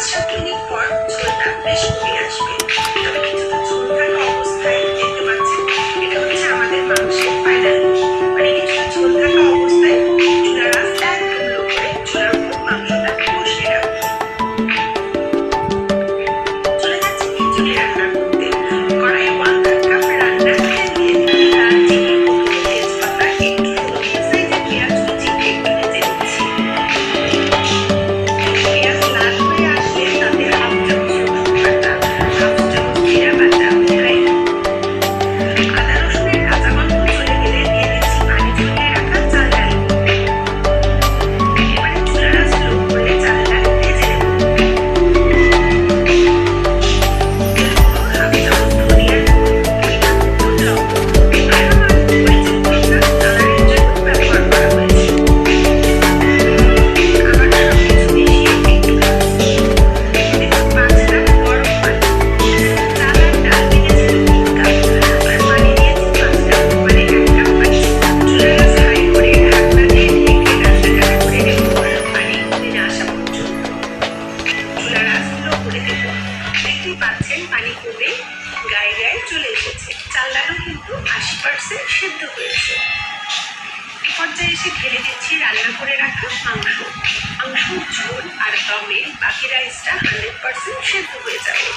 That's freaking important. দেখতেই পাচ্ছেন পানি কমে গায়ে গায়ে চলে এসেছে। চাল কিন্তু আশি পার্সেন্ট সেদ্ধ হয়েছে পর্যায়ে এসে ঢেলে দিচ্ছি রান্না করে রাখা মাংস। মাংস, ঝোল আর দমে বাকি রাইসটা হান্ড্রেড পার্সেন্ট সেদ্ধ হয়ে যাবে।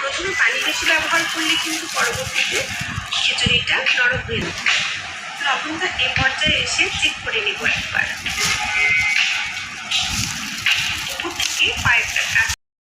প্রথমে পানি বেশি ব্যবহার করলে কিন্তু পরবর্তীতে খিচুড়িটা নরম হয়ে যাবে। লবণটা এ পর্যায়ে এসে চেক করে নেব একবার।